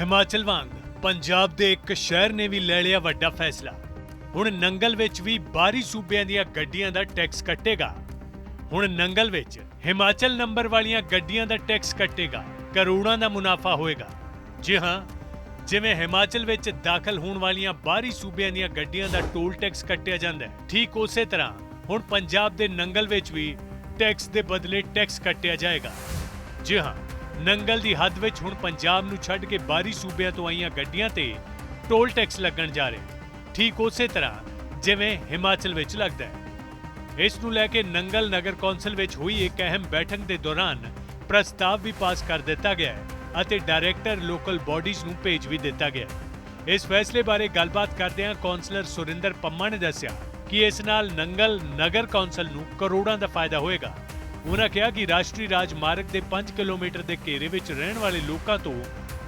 ਹਿਮਾਚਲ ਵਾਂਗ ਪੰਜਾਬ ਦੇ ਇੱਕ ਸ਼ਹਿਰ ਨੇ ਵੀ ਲੈ ਲਿਆ ਵੱਡਾ ਫੈਸਲਾ। ਹੁਣ ਨੰਗਲ ਵਿੱਚ ਵੀ ਬਾਹਰੀ ਸੂਬਿਆਂ ਦੀਆਂ ਗੱਡੀਆਂ ਦਾ ਟੈਕਸ ਕੱਟੇਗਾ। ਹੁਣ ਨੰਗਲ ਵਿੱਚ ਹਿਮਾਚਲ ਨੰਬਰ ਵਾਲੀਆਂ ਗੱਡੀਆਂ ਦਾ ਟੈਕਸ ਕੱਟੇਗਾ, ਕਰੋੜਾਂ ਦਾ ਮੁਨਾਫਾ ਹੋਏਗਾ। ਜੀ ਹਾਂ, ਜਿਵੇਂ ਹਿਮਾਚਲ ਵਿੱਚ ਦਾਖਲ ਹੋਣ ਵਾਲੀਆਂ ਬਾਹਰੀ ਸੂਬਿਆਂ ਦੀਆਂ ਗੱਡੀਆਂ ਦਾ ਟੋਲ ਟੈਕਸ ਕੱਟਿਆ ਜਾਂਦਾ ਹੈ, ਠੀਕ ਉਸੇ ਤਰ੍ਹਾਂ ਹੁਣ ਪੰਜਾਬ ਦੇ ਨੰਗਲ ਵਿੱਚ ਵੀ ਟੈਕਸ ਦੇ ਬਦਲੇ ਟੈਕਸ ਕੱਟਿਆ ਜਾਏਗਾ। ਜੀ ਹਾਂ ਨੰਗਲ ਦੀ ਹੱਦ ਵਿੱਚ ਹੁਣ ਪੰਜਾਬ ਨੂੰ ਛੱਡ ਕੇ ਬਾਹਰੀ ਸੂਬਿਆਂ ਤੋਂ ਆਈਆਂ ਗੱਡੀਆਂ ਤੇ ਟੋਲ ਟੈਕਸ ਲੱਗਣ ਜਾ ਰਿਹਾ। ਠੀਕ ਉਸੇ ਤਰ੍ਹਾਂ ਜਿਵੇਂ ਹਿਮਾਚਲ ਵਿੱਚ ਲੱਗਦਾ ਹੈ। ਇਸ ਨੂੰ ਲੈ ਕੇ ਨੰਗਲ ਨਗਰ ਕੌਂਸਲ ਵਿੱਚ ਹੋਈ ਇੱਕ ਅਹਿਮ ਬੈਠਕ ਦੇ ਦੌਰਾਨ ਪ੍ਰਸਤਾਵ ਵੀ ਪਾਸ ਕਰ ਦਿੱਤਾ ਗਿਆ ਹੈ ਅਤੇ ਡਾਇਰੈਕਟਰ ਲੋਕਲ ਬਾਡੀਜ਼ ਨੂੰ ਭੇਜ ਵੀ ਦਿੱਤਾ ਗਿਆ ਇਸ ਫੈਸਲੇ ਬਾਰੇ ਗੱਲਬਾਤ ਕਰਦਿਆਂ ਕੌਂਸਲਰ ਸੁਰਿੰਦਰ ਪੰਮਾ ਨੇ ਦੱਸਿਆ ਕਿ ਇਸ ਨਾਲ ਨੰਗਲ ਨਗਰ ਕੌਂਸਲ ਨੂੰ ਕਰੋੜਾਂ ਦਾ ਫਾਇਦਾ ਹੋਏਗਾ। ਉਹਨਾਂ ਕਿਹਾ ਕਿ ਰਾਸ਼ਟਰੀ ਰਾਜਮਾਰਗ ਦੇ 5 ਕਿਲੋਮੀਟਰ ਦੇ ਘੇਰੇ ਵਿੱਚ ਰਹਿਣ ਵਾਲੇ ਲੋਕਾਂ ਤੋਂ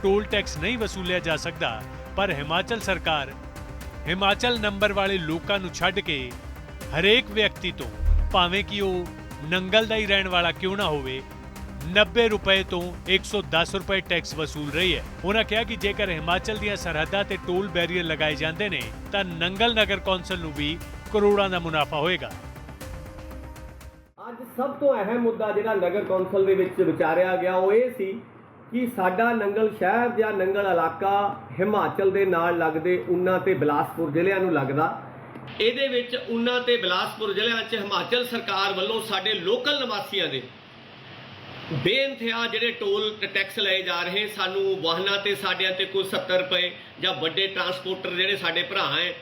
ਟੋਲ ਟੈਕਸ ਨਹੀਂ ਵਸੂਲਿਆ ਜਾ ਸਕਦਾ, ਪਰ ਹਿਮਾਚਲ ਸਰਕਾਰ ਹਿਮਾਚਲ ਨੰਬਰ ਵਾਲੇ ਲੋਕਾਂ ਨੂੰ ਛੱਡ ਕੇ ਹਰੇਕ ਵਿਅਕਤੀ ਤੋਂ, ਭਾਵੇਂ ਕਿ ਉਹ ਨੰਗਲ ਦਾ ਹੀ ਰਹਿਣ ਵਾਲਾ ਕਿਉਂ ਨਾ ਹੋਵੇ 90 ਰੁਪਏ ਤੋਂ 110 ਰੁਪਏ ਟੈਕਸ ਵਸੂਲ ਰਹੀ ਹੈ। ਉਹਨਾਂ ਕਿਹਾ ਕਿ ਜੇਕਰ ਹਿਮਾਚਲ ਦੀਆਂ ਸਰਹੱਦਾਂ ਤੇ ਟੋਲ ਬੈਰੀਅਰ ਲਗਾਏ ਜਾਂਦੇ ਨੇ, ਤਾਂ ਨੰਗਲ ਨਗਰ ਕੌਂਸਲ ਨੂੰ ਵੀ ਕਰੋੜਾਂ ਦਾ ਮੁਨਾਫਾ ਹੋਏਗਾ। ਅੱਜ ਸਭ ਤੋਂ ਅਹਿਮ ਮੁੱਦਾ ਜਿਹੜਾ ਨਗਰ ਕੌਂਸਲ ਦੇ ਵਿੱਚ ਵਿਚਾਰਿਆ ਗਿਆ ਉਹ ਇਹ ਸੀ ਕਿ ਸਾਡਾ ਨੰਗਲ ਸ਼ਹਿਰ ਜਾਂ ਨੰਗਲ ਇਲਾਕਾ ਹਿਮਾਚਲ ਦੇ ਨਾਲ ਲੱਗਦੇ ਉਨਾ ਤੇ ਬਿਲਾਸਪੁਰ ਜ਼ਿਲ੍ਹਿਆਂ ਨੂੰ ਲੱਗਦਾ। ਇਹਦੇ ਵਿੱਚ ਉਨਾ ਤੇ ਬਿਲਾਸਪੁਰ ਜ਼ਿਲ੍ਹਿਆਂ 'ਚ ਹਿਮਾਚਲ ਸਰਕਾਰ ਵੱਲੋਂ ਸਾਡੇ ਲੋਕਲ ਨਿਵਾਸੀਆਂ ਦੇ ਬੇਇੰਤਹਾ ਜਿਹੜੇ ਟੋਲ ਟੈਕਸ ਲਏ ਜਾ ਰਹੇ, ਸਾਨੂੰ ਵਾਹਨਾਂ ਤੇ ਸਾਡਿਆਂ ਤੇ ਕੋਈ 70 ਰੁਪਏ ਜਾਂ ਵੱਡੇ ਟਰਾਂਸਪੋਰਟਰ ਜਿਹੜੇ ਸਾਡੇ ਭਰਾ ਹੈ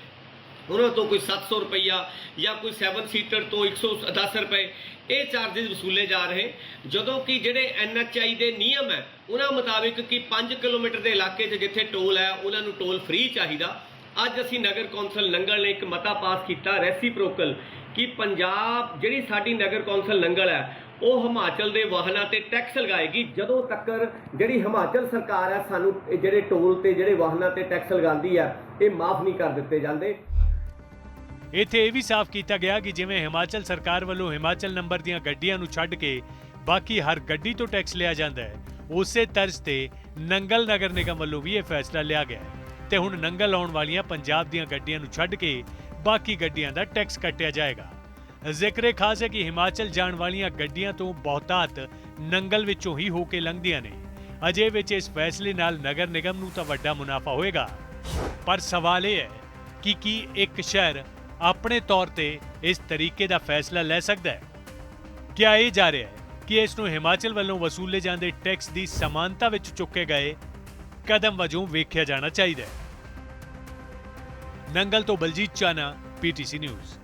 ਉਹਨਾਂ ਤੋਂ ਕੋਈ 700 ਰੁਪਈਆ ਜਾਂ ਕੋਈ 7 ਸੀਟਰ ਤੋਂ 110 ਰੁਪਏ, ਇਹ ਚਾਰजेस ਵਸੂਲੇ ਜਾ ਰਹੇ। ਜਦੋਂ ਕਿ ਜਿਹੜੇ ਐਨਐਚਆਈ ਦੇ ਨਿਯਮ ਹੈ, ਉਹਨਾਂ ਮੁਤਾਬਿਕ ਕਿ 5 ਕਿਲੋਮੀਟਰ ਦੇ ਇਲਾਕੇ 'ਚ ਜਿੱਥੇ ਟੋਲ ਹੈ, ਉਹਨਾਂ ਨੂੰ ਟੋਲ ਫ੍ਰੀ ਚਾਹੀਦਾ। ਅੱਜ ਅਸੀਂ ਨਗਰ ਕੌਂਸਲ ਨੰਗਲ ਨੇ ਇੱਕ ਮਤਾ ਪਾਸ ਕੀਤਾ ਰੈਸੀਪ੍ਰੋਕਲ ਕਿ ਪੰਜਾਬ ਜਿਹੜੀ ਸਾਡੀ ਨਗਰ ਕੌਂਸਲ ਨੰਗਲ ਹੈ, ਉਹ ਹਿਮਾਚਲ ਦੇ ਵਾਹਨਾਂ ਤੇ ਟੈਕਸ ਲਗਾਏਗੀ। ਜਦੋਂ ਤੱਕ ਜਿਹੜੀ ਹਿਮਾਚਲ ਸਰਕਾਰ ਹੈ, ਸਾਨੂੰ ਜਿਹੜੇ ਟੋਲ ਤੇ ਜਿਹੜੇ ਵਾਹਨਾਂ ਤੇ ਟੈਕਸ ਲਗਾਉਂਦੀ ਹੈ, ਇਹ ਮਾਫ ਨਹੀਂ ਕਰ ਦਿੱਤੇ ਜਾਂਦੇ। ਇੱਥੇ ਇਹ ਵੀ ਸਾਫ਼ ਕੀਤਾ ਗਿਆ ਕਿ ਜਿਵੇਂ ਹਿਮਾਚਲ ਸਰਕਾਰ ਵੱਲੋਂ ਹਿਮਾਚਲ ਨੰਬਰ ਦੀਆਂ ਗੱਡੀਆਂ ਨੂੰ ਛੱਡ ਕੇ ਬਾਕੀ ਹਰ ਗੱਡੀ ਤੋਂ ਟੈਕਸ ਲਿਆ ਜਾਂਦਾ ਹੈ, ਉਸੇ ਤਰਜ਼ ਤੇ ਨੰਗਲ ਨਗਰ ਨਿਗਮ ਵੱਲੋਂ ਵੀ ਇਹ ਫੈਸਲਾ ਲਿਆ ਗਿਆ ਹੈ। ਤੇ ਹੁਣ ਨੰਗਲ ਆਉਣ ਵਾਲੀਆਂ ਪੰਜਾਬ ਦੀਆਂ ਗੱਡੀਆਂ ਨੂੰ ਛੱਡ ਕੇ ਬਾਕੀ ਗੱਡੀਆਂ ਦਾ ਟੈਕਸ ਕੱਟਿਆ ਜਾਏਗਾ। ਜ਼ਿਕਰੇ ਖਾਸ ਹੈ ਕਿ ਹਿਮਾਚਲ ਜਾਣ ਵਾਲੀਆਂ ਗੱਡੀਆਂ ਤੋਂ ਬਹੁਤਾਤ ਨੰਗਲ ਵਿੱਚੋਂ ਹੀ ਹੋ ਕੇ ਲੰਘਦੀਆਂ ਨੇ। ਅਜੇ ਵਿੱਚ ਇਸ ਫੈਸਲੇ ਨਾਲ ਨਗਰ ਨਿਗਮ ਨੂੰ ਤਾਂ ਵੱਡਾ ਮੁਨਾਫਾ ਹੋਏਗਾ। ਪਰ ਸਵਾਲ ਇਹ ਹੈ ਕਿ ਕੀ ਇੱਕ ਸ਼ਹਿਰ ਆਪਣੇ ਤੌਰ ਤੇ ਇਸ ਤਰੀਕੇ ਦਾ ਫੈਸਲਾ ਲੈ ਸਕਦਾ ਹੈ। ਕਿਆ ਇਹ ਜਾ ਰਿਹਾ ਹੈ ਕਿ ਇਸ ਨੂੰ ਹਿਮਾਚਲ ਵੱਲੋਂ ਵਸੂਲੇ ਜਾਂਦੇ ਟੈਕਸ ਦੀ ਸਮਾਨਤਾ ਵਿੱਚ ਚੁੱਕੇ ਗਏ ਕਦਮ ਵਜੋਂ ਵੇਖਿਆ ਜਾਣਾ ਚਾਹੀਦਾ ਹੈ। ਨੰਗਲ ਤੋਂ ਬਲਜੀਤ ਚਾਨਾ ਪੀਟੀਸੀ ਨਿਊਜ਼।